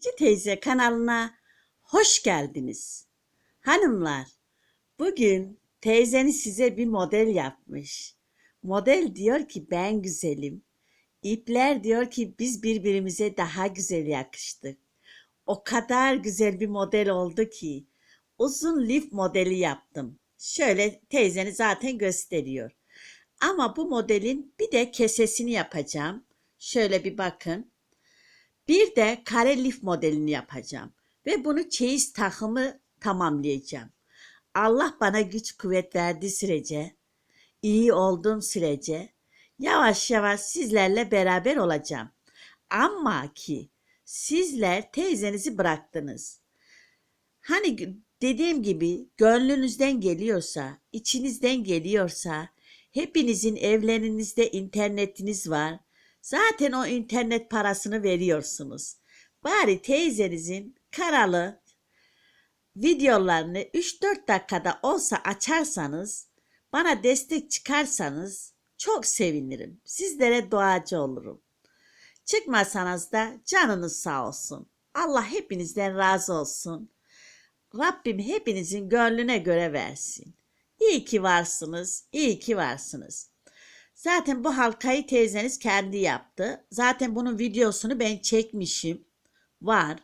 Cici teyze kanalına hoş geldiniz. Hanımlar, bugün teyzeniz size bir model yapmış. Model diyor ki ben güzelim. İpler diyor ki biz birbirimize daha güzel yakıştık. O kadar güzel bir model oldu ki uzun lif modeli yaptım. Şöyle teyzeni zaten gösteriyor. Ama bu modelin bir de kesesini yapacağım. Şöyle bir bakın. Bir de kare lif modelini yapacağım. Ve bunu çeyiz takımı tamamlayacağım. Allah bana güç kuvvet verdiği sürece, iyi olduğum sürece yavaş yavaş sizlerle beraber olacağım. Ama ki sizler teyzenizi bıraktınız. Hani dediğim gibi gönlünüzden geliyorsa, içinizden geliyorsa, hepinizin evlerinizde internetiniz var. Zaten o internet parasını veriyorsunuz. Bari teyzenizin kanalı videolarını 3-4 dakikada olsa açarsanız, bana destek çıkarsanız çok sevinirim. Sizlere duacı olurum. Çıkmasanız da canınız sağ olsun. Allah hepinizden razı olsun. Rabbim hepinizin gönlüne göre versin. İyi ki varsınız, iyi ki varsınız. Zaten bu halkayı teyzeniz kendi yaptı. Zaten bunun videosunu ben çekmişim. Var.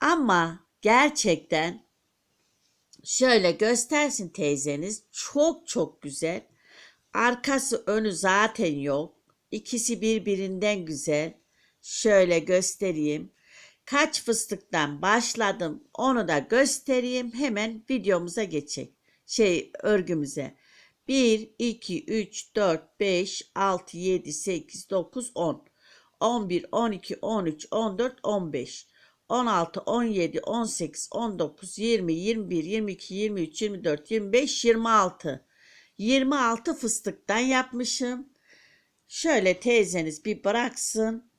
Ama gerçekten şöyle göstersin teyzeniz. Çok çok güzel. Arkası önü zaten yok. İkisi birbirinden güzel. Şöyle göstereyim. Kaç fıstıktan başladım onu da göstereyim. Hemen videomuza geçecek. Şey örgümüze. 1, 2, 3, 4, 5, 6, 7, 8, 9, 10. 11, 12, 13, 14, 15. 16, 17, 18, 19, 20, 21, 22, 23, 24, 25, 26. 26 fıstıktan yapmışım. Şöyle teyzeniz bir bıraksın.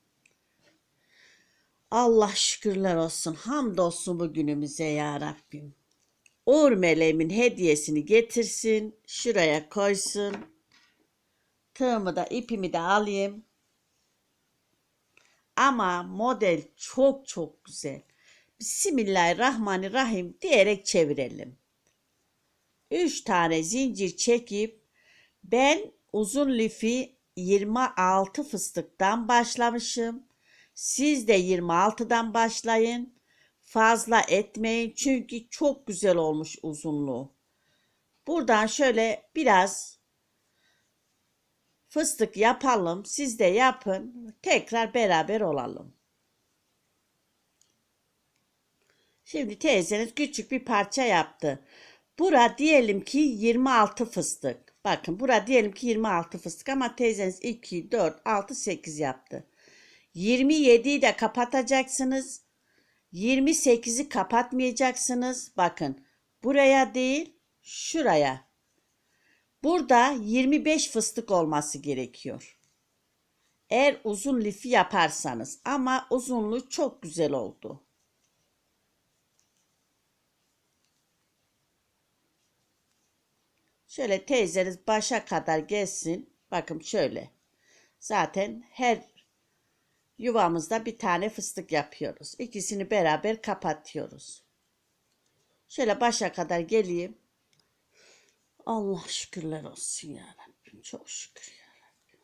Allah şükürler olsun. Hamdolsun bugünümüze ya Rabbim. Uğur meleğimin hediyesini getirsin. Şuraya koysun. Tığımı da ipimi de alayım. Ama model çok çok güzel. Bismillahirrahmanirrahim diyerek çevirelim. Üç tane zincir çekip ben uzun lifi 26 fıstıktan başlamışım. Siz de 26'dan başlayın. Fazla etmeyin çünkü çok güzel olmuş uzunluğu. Buradan şöyle biraz fıstık yapalım. Siz de yapın. Tekrar beraber olalım. Şimdi teyzeniz küçük bir parça yaptı. Bura diyelim ki 26 fıstık. Bakın bura diyelim ki 26 fıstık ama teyzeniz 2, 4, 6, 8 yaptı. 27'yi de kapatacaksınız. 28'i kapatmayacaksınız. Bakın buraya değil şuraya. Burada 25 fıstık olması gerekiyor. Eğer uzun lifi yaparsanız ama uzunluğu çok güzel oldu. Şöyle teyzeniz başa kadar gelsin. Bakın şöyle. Zaten her yuvamızda bir tane fıstık yapıyoruz. İkisini beraber kapatıyoruz. Şöyle başa kadar geleyim. Allah şükürler olsun ya Rabbim. Çok şükür ya Rabbim.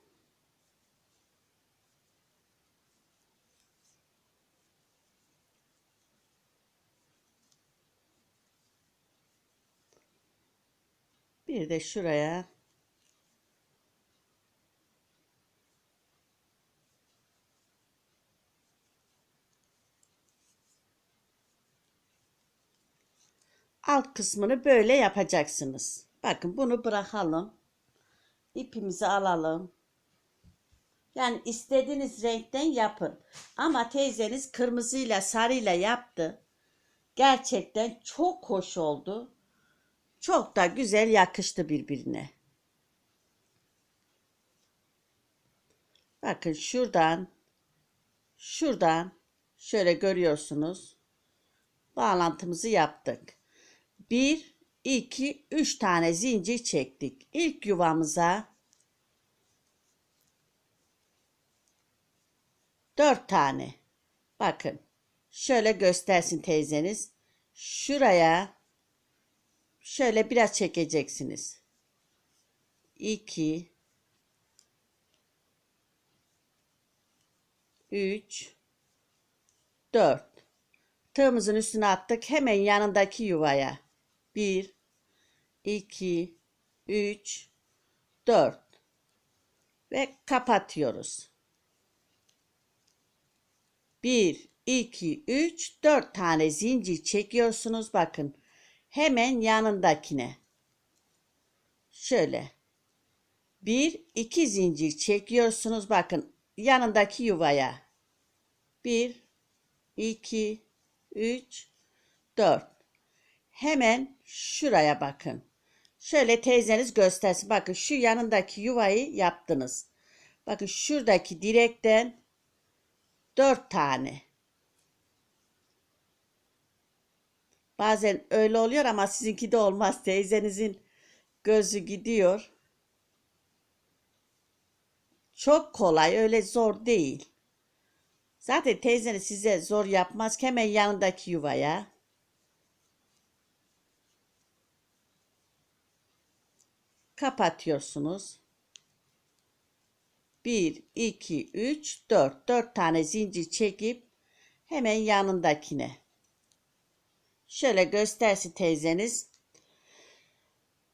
Bir de şuraya alt kısmını böyle yapacaksınız. Bakın bunu bırakalım. İpimizi alalım. Yani istediğiniz renkten yapın. Ama teyzeniz kırmızıyla sarıyla yaptı. Gerçekten çok hoş oldu. Çok da güzel yakıştı birbirine. Bakın şuradan şuradan şöyle görüyorsunuz. Bağlantımızı yaptık. 1 2 3 tane zincir çektik. İlk yuvamıza 4 tane. Bakın Şöyle göstersin teyzeniz. Şuraya şöyle biraz çekeceksiniz. 2 3 4 Tığımızın üstüne attık. Hemen yanındaki yuvaya. 1 2 3 4 ve kapatıyoruz. 1 2 3 4 tane zincir çekiyorsunuz. Bakın. Hemen yanındakine. Şöyle. 1 2 zincir çekiyorsunuz. Bakın yanındaki yuvaya. 1 2 3 4 Hemen şuraya bakın. Şöyle teyzeniz göstersin. Bakın şu yanındaki yuvayı yaptınız. Bakın şuradaki direkten 4 tane. Bazen öyle oluyor ama sizinki de olmaz. Teyzenizin gözü gidiyor. Çok kolay, öyle zor değil. Zaten teyzeniz size zor yapmaz. Hemen yanındaki yuvaya. Kapatıyorsunuz. 1, 2, 3, 4. 4 tane zincir çekip hemen yanındakine. Şöyle göstersin teyzeniz.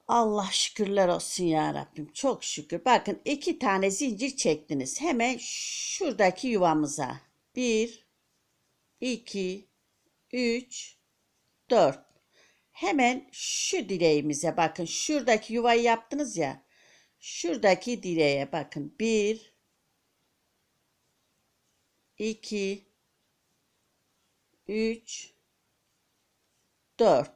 Allah şükürler olsun ya Rabbim. Çok şükür. Bakın iki tane zincir çektiniz. Hemen şuradaki yuvamıza. 1, 2, 3, 4. Hemen şu direğimize bakın. Şuradaki yuvayı yaptınız ya. Şuradaki direğe bakın. 1, 2, 3, 4.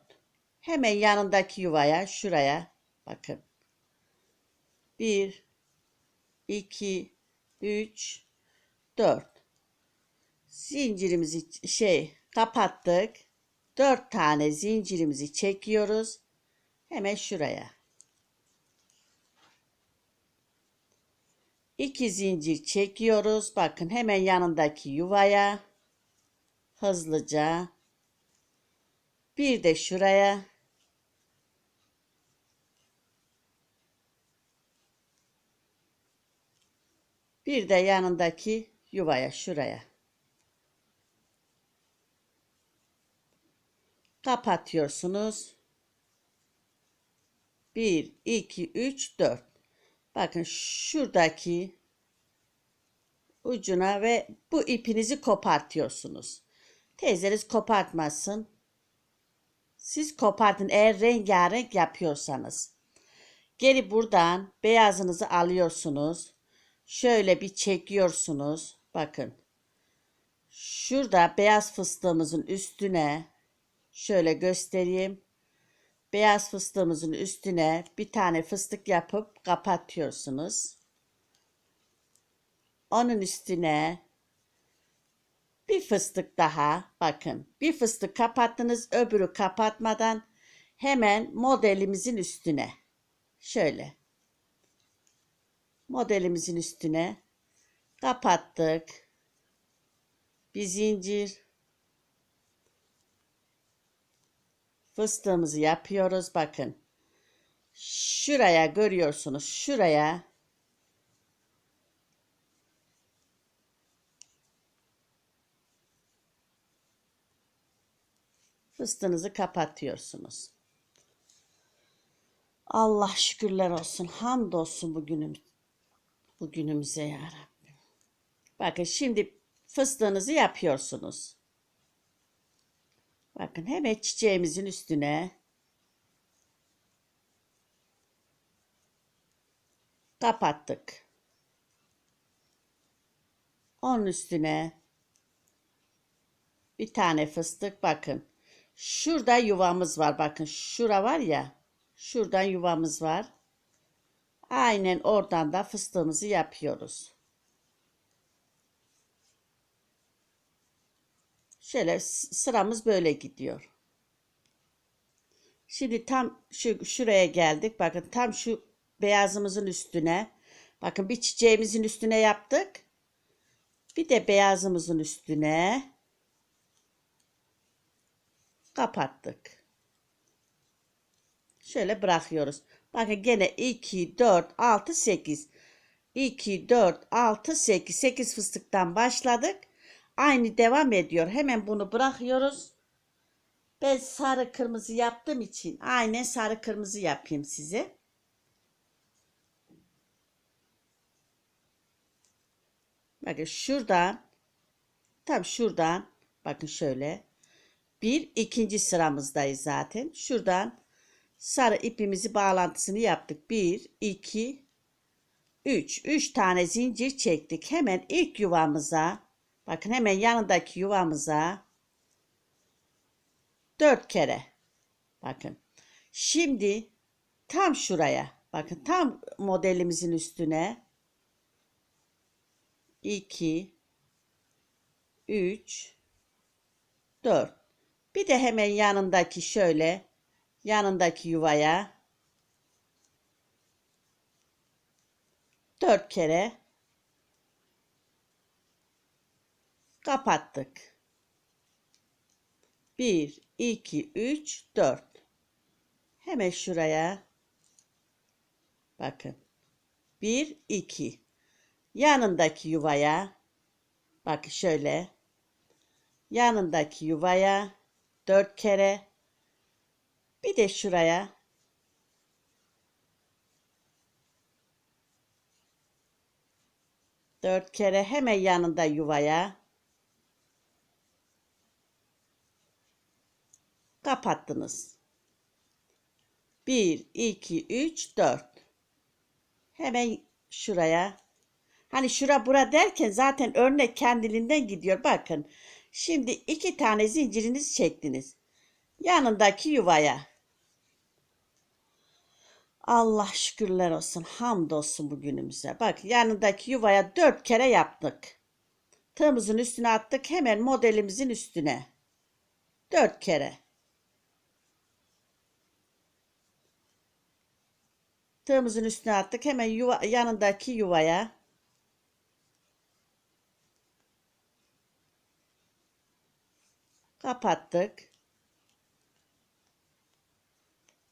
Hemen yanındaki yuvaya şuraya bakın. 1 2 3 4 Zincirimizi şey kapattık. 4 tane zincirimizi çekiyoruz. Hemen şuraya. 2 zincir çekiyoruz. Bakın hemen yanındaki yuvaya hızlıca bir de şuraya. Bir de yanındaki yuvaya şuraya. Kapatıyorsunuz. 1, 2, 3, 4. Bakın şuradaki ucuna ve bu ipinizi kopartıyorsunuz. Teyzeniz kopartmasın. Siz kopartın eğer rengarenk yapıyorsanız. Geri buradan beyazınızı alıyorsunuz. Şöyle bir çekiyorsunuz. Bakın. Şurada beyaz fıstığımızın üstüne şöyle göstereyim. Beyaz fıstığımızın üstüne bir tane fıstık yapıp kapatıyorsunuz. Onun üstüne bir fıstık daha bakın. Bir fıstık kapattınız öbürü kapatmadan hemen modelimizin üstüne. Şöyle. Modelimizin üstüne kapattık. Bir zincir. Fıstığımızı yapıyoruz. Bakın. Şuraya görüyorsunuz. Şuraya Fıstığınızı kapatıyorsunuz. Allah şükürler olsun. Hamdolsun bugünüm, bugünümüze ya Rabbim. Bakın şimdi fıstığınızı yapıyorsunuz. Bakın hemen çiçeğimizin üstüne kapattık. Onun üstüne bir tane fıstık bakın. Şurada yuvamız var. Bakın şura var ya. Şuradan yuvamız var. Aynen oradan da fıstığımızı yapıyoruz. Şöyle sıramız böyle gidiyor. Şimdi tam şu şuraya geldik. Bakın tam şu beyazımızın üstüne. Bakın bir çiçeğimizin üstüne yaptık. Bir de beyazımızın üstüne Kapattık. Şöyle bırakıyoruz. Bakın gene 2, 4, 6, 8. 2, 4, 6, 8. 8 fıstıktan başladık. Aynı devam ediyor. Hemen bunu bırakıyoruz. Ben sarı kırmızı yaptığım için aynen sarı kırmızı yapayım size. Bakın şuradan tam şuradan bakın şöyle bir ikinci sıramızdayız zaten. Şuradan sarı ipimizi bağlantısını yaptık. 1 2 3 3 tane zincir çektik. Hemen ilk yuvamıza bakın hemen yanındaki yuvamıza 4 kere. Bakın. Şimdi tam şuraya. Bakın tam modelimizin üstüne. 2 3 4 bir de hemen yanındaki şöyle yanındaki yuvaya 4 kere kapattık. 1 2 3 4 Hemen şuraya. Bakın. 1 2 yanındaki yuvaya. Bakın şöyle. Yanındaki yuvaya dört kere. Bir de şuraya. Dört kere hemen yanında yuvaya kapattınız. 1 2 3 4 Hemen şuraya Hani şura bura derken zaten örnek kendiliğinden gidiyor. Bakın. Şimdi iki tane zinciriniz çektiniz. Yanındaki yuvaya. Allah şükürler olsun. Hamdolsun bugünümüze. Bak yanındaki yuvaya dört kere yaptık. Tığımızın üstüne attık. Hemen modelimizin üstüne. Dört kere. Tığımızın üstüne attık. Hemen yuva, yanındaki yuvaya. Kapattık.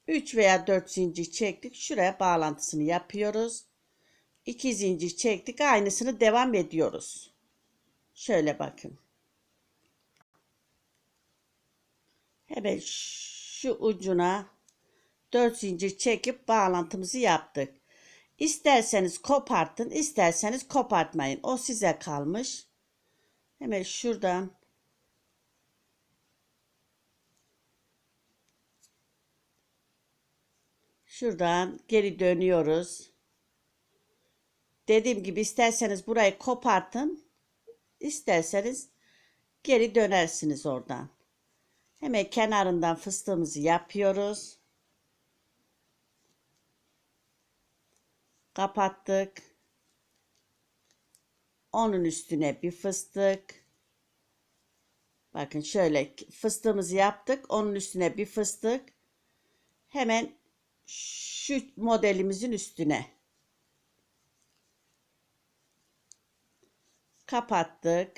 3 veya 4 zincir çektik. Şuraya bağlantısını yapıyoruz. 2 zincir çektik. Aynısını devam ediyoruz. Şöyle bakın. Hemen şu ucuna 4 zincir çekip bağlantımızı yaptık. İsterseniz kopartın, isterseniz kopartmayın. O size kalmış. Hemen şuradan Şuradan geri dönüyoruz. Dediğim gibi isterseniz burayı kopartın. isterseniz geri dönersiniz oradan. Hemen kenarından fıstığımızı yapıyoruz. Kapattık. Onun üstüne bir fıstık. Bakın şöyle fıstığımızı yaptık. Onun üstüne bir fıstık. Hemen şu modelimizin üstüne kapattık.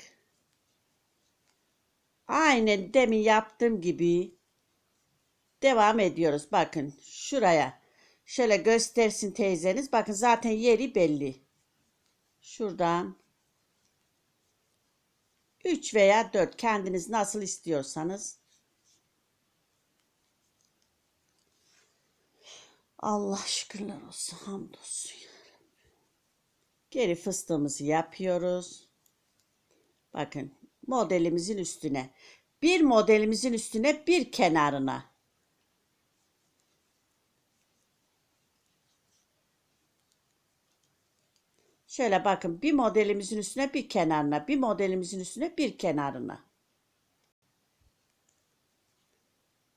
Aynen demin yaptığım gibi devam ediyoruz. Bakın şuraya şöyle göstersin teyzeniz. Bakın zaten yeri belli. Şuradan 3 veya 4 kendiniz nasıl istiyorsanız Allah şükürler olsun. Hamdolsun. Geri fıstığımızı yapıyoruz. Bakın modelimizin üstüne. Bir modelimizin üstüne bir kenarına. Şöyle bakın bir modelimizin üstüne bir kenarına, bir modelimizin üstüne bir kenarına.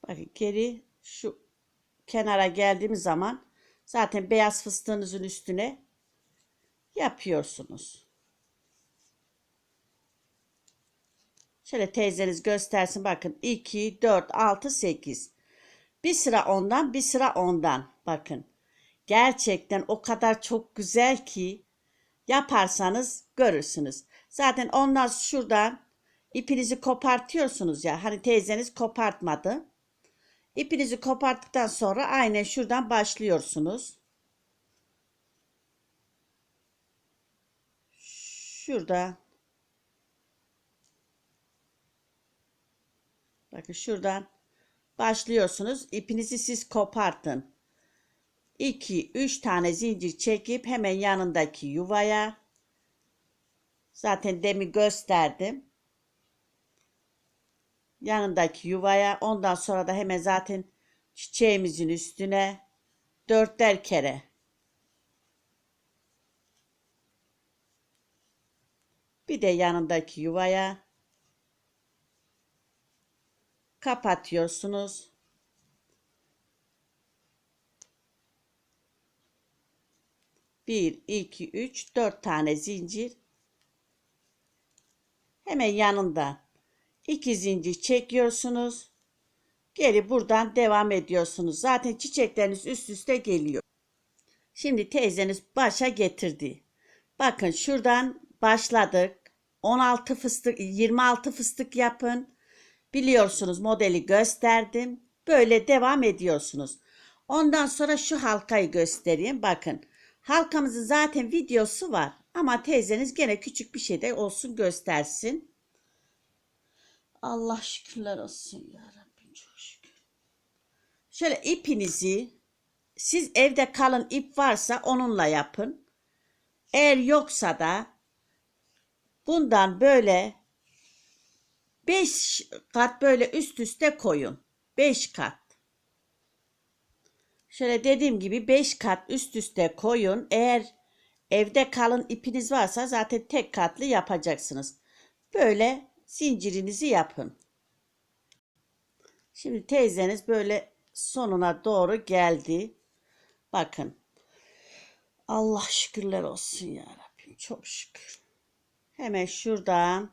Bakın geri şu kenara geldiğimiz zaman zaten beyaz fıstığınızın üstüne yapıyorsunuz. Şöyle teyzeniz göstersin bakın 2, 4, 6, 8. Bir sıra ondan bir sıra ondan bakın. Gerçekten o kadar çok güzel ki yaparsanız görürsünüz. Zaten onlar şuradan ipinizi kopartıyorsunuz ya. Hani teyzeniz kopartmadı. İpinizi koparttıktan sonra aynen şuradan başlıyorsunuz. Şurada. Bakın şuradan başlıyorsunuz. İpinizi siz kopartın. 2 3 tane zincir çekip hemen yanındaki yuvaya zaten demin gösterdim. Yanındaki yuvaya ondan sonra da hemen zaten çiçeğimizin üstüne dörtler kere bir de yanındaki yuvaya kapatıyorsunuz. Bir, iki, üç, dört tane zincir. Hemen yanında iki zincir çekiyorsunuz. Geri buradan devam ediyorsunuz. Zaten çiçekleriniz üst üste geliyor. Şimdi teyzeniz başa getirdi. Bakın şuradan başladık. 16 fıstık, 26 fıstık yapın. Biliyorsunuz modeli gösterdim. Böyle devam ediyorsunuz. Ondan sonra şu halkayı göstereyim. Bakın halkamızın zaten videosu var. Ama teyzeniz gene küçük bir şey de olsun göstersin. Allah şükürler olsun ya Rabbim çok şükür. Şöyle ipinizi siz evde kalın ip varsa onunla yapın. Eğer yoksa da bundan böyle 5 kat böyle üst üste koyun. 5 kat. Şöyle dediğim gibi 5 kat üst üste koyun. Eğer evde kalın ipiniz varsa zaten tek katlı yapacaksınız. Böyle zincirinizi yapın. Şimdi teyzeniz böyle sonuna doğru geldi. Bakın. Allah şükürler olsun ya Rabbim. Çok şükür. Hemen şuradan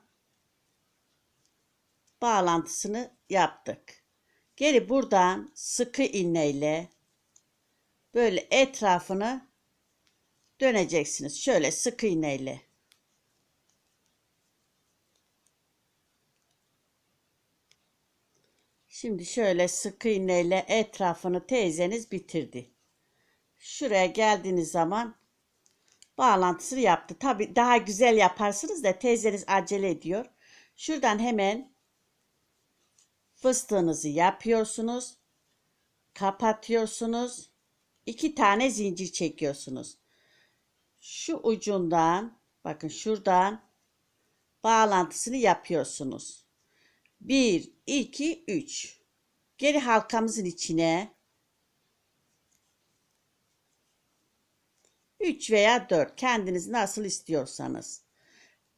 bağlantısını yaptık. Geri buradan sıkı iğneyle böyle etrafını döneceksiniz. Şöyle sıkı iğneyle. Şimdi şöyle sıkı iğneyle etrafını teyzeniz bitirdi. Şuraya geldiğiniz zaman bağlantısını yaptı. Tabi daha güzel yaparsınız da teyzeniz acele ediyor. Şuradan hemen fıstığınızı yapıyorsunuz. Kapatıyorsunuz. İki tane zincir çekiyorsunuz. Şu ucundan bakın şuradan bağlantısını yapıyorsunuz. 1, 2, 3. Geri halkamızın içine 3 veya 4 kendiniz nasıl istiyorsanız.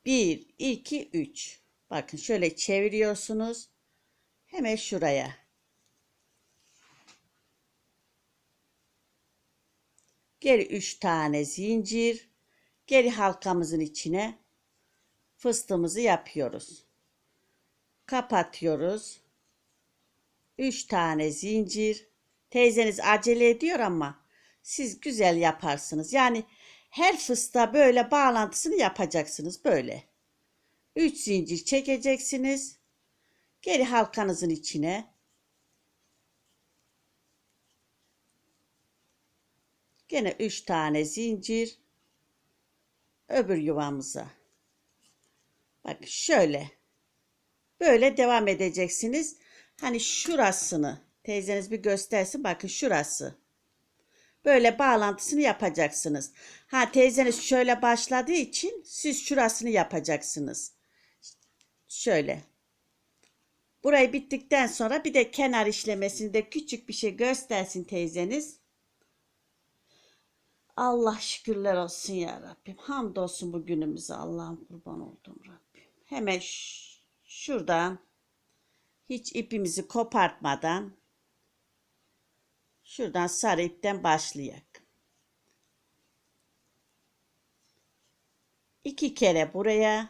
1, 2, 3. Bakın şöyle çeviriyorsunuz. Hemen şuraya. Geri 3 tane zincir. Geri halkamızın içine fıstığımızı yapıyoruz. Kapatıyoruz. 3 tane zincir. Teyzeniz acele ediyor ama siz güzel yaparsınız. Yani her fıstığa böyle bağlantısını yapacaksınız böyle. 3 zincir çekeceksiniz. Geri halkanızın içine Gene 3 tane zincir öbür yuvamıza. Bak şöyle. Böyle devam edeceksiniz. Hani şurasını teyzeniz bir göstersin. Bakın şurası. Böyle bağlantısını yapacaksınız. Ha teyzeniz şöyle başladığı için siz şurasını yapacaksınız. Şöyle. Burayı bittikten sonra bir de kenar işlemesinde küçük bir şey göstersin teyzeniz. Allah şükürler olsun ya Rabbim. Hamdolsun bu günümüze Allah'ım kurban oldum Rabbim. Hemen şuradan hiç ipimizi kopartmadan şuradan sarı ipten başlayak. İki kere buraya,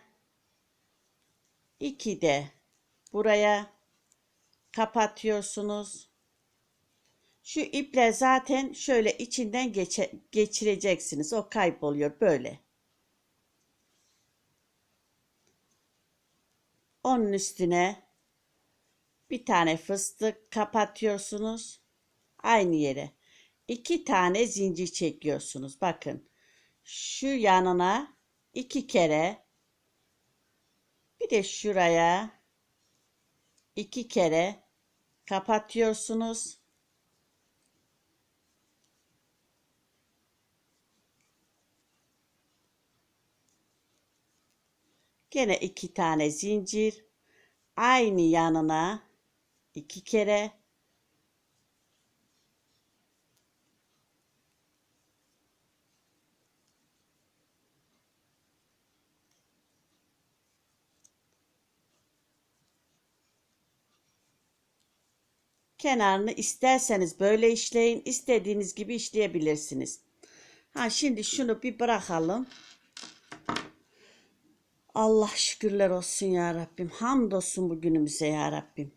iki de buraya kapatıyorsunuz. Şu iple zaten şöyle içinden geçe, geçireceksiniz. O kayboluyor böyle. Onun üstüne bir tane fıstık kapatıyorsunuz. Aynı yere. iki tane zincir çekiyorsunuz. Bakın. Şu yanına iki kere bir de şuraya iki kere kapatıyorsunuz. Gene iki tane zincir. Aynı yanına iki kere kenarını isterseniz böyle işleyin, istediğiniz gibi işleyebilirsiniz. Ha şimdi şunu bir bırakalım. Allah şükürler olsun ya Rabbim. Hamdolsun bugünümüze ya Rabbim.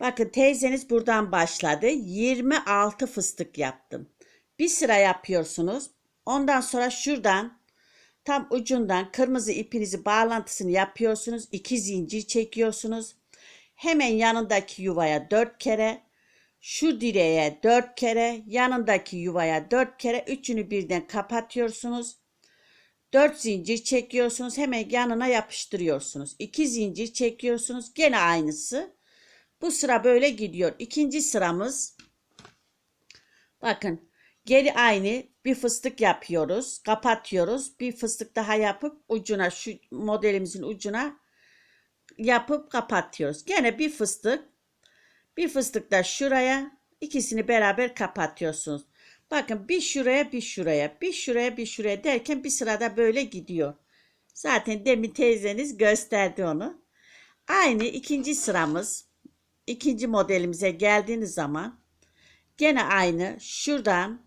Bakın teyzeniz buradan başladı. 26 fıstık yaptım. Bir sıra yapıyorsunuz. Ondan sonra şuradan tam ucundan kırmızı ipinizi bağlantısını yapıyorsunuz. İki zincir çekiyorsunuz. Hemen yanındaki yuvaya dört kere, şu direğe dört kere, yanındaki yuvaya dört kere, üçünü birden kapatıyorsunuz. Dört zincir çekiyorsunuz. Hemen yanına yapıştırıyorsunuz. İki zincir çekiyorsunuz. Gene aynısı. Bu sıra böyle gidiyor. İkinci sıramız bakın geri aynı bir fıstık yapıyoruz. Kapatıyoruz. Bir fıstık daha yapıp ucuna şu modelimizin ucuna yapıp kapatıyoruz. Gene bir fıstık bir fıstık da şuraya ikisini beraber kapatıyorsunuz. Bakın bir şuraya bir şuraya bir şuraya bir şuraya derken bir sırada böyle gidiyor. Zaten demin teyzeniz gösterdi onu. Aynı ikinci sıramız ikinci modelimize geldiğiniz zaman gene aynı şuradan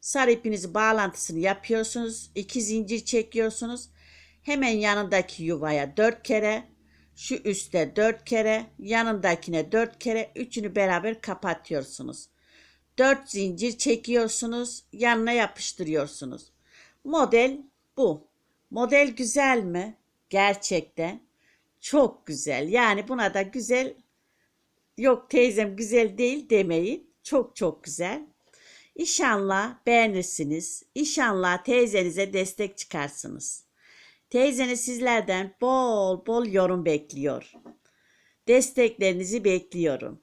sarı ipinizi bağlantısını yapıyorsunuz. iki zincir çekiyorsunuz. Hemen yanındaki yuvaya dört kere şu üstte dört kere yanındakine dört kere üçünü beraber kapatıyorsunuz. 4 zincir çekiyorsunuz, yanına yapıştırıyorsunuz. Model bu. Model güzel mi? Gerçekten çok güzel. Yani buna da güzel yok teyzem güzel değil demeyin. Çok çok güzel. İnşallah beğenirsiniz. İnşallah teyzenize destek çıkarsınız. Teyzeniz sizlerden bol bol yorum bekliyor. Desteklerinizi bekliyorum.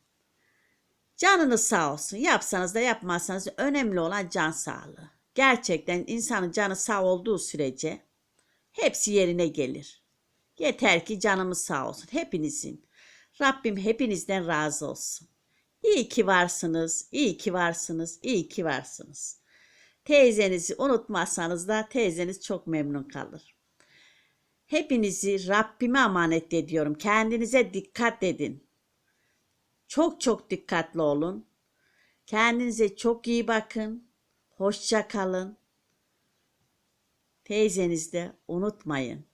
Canınız sağ olsun. Yapsanız da yapmazsanız önemli olan can sağlığı. Gerçekten insanın canı sağ olduğu sürece hepsi yerine gelir. Yeter ki canımız sağ olsun hepinizin. Rabbim hepinizden razı olsun. İyi ki varsınız, iyi ki varsınız, iyi ki varsınız. Teyzenizi unutmazsanız da teyzeniz çok memnun kalır. Hepinizi Rabbime emanet ediyorum. Kendinize dikkat edin. Çok çok dikkatli olun. Kendinize çok iyi bakın. Hoşça kalın. Teyzenizi de unutmayın.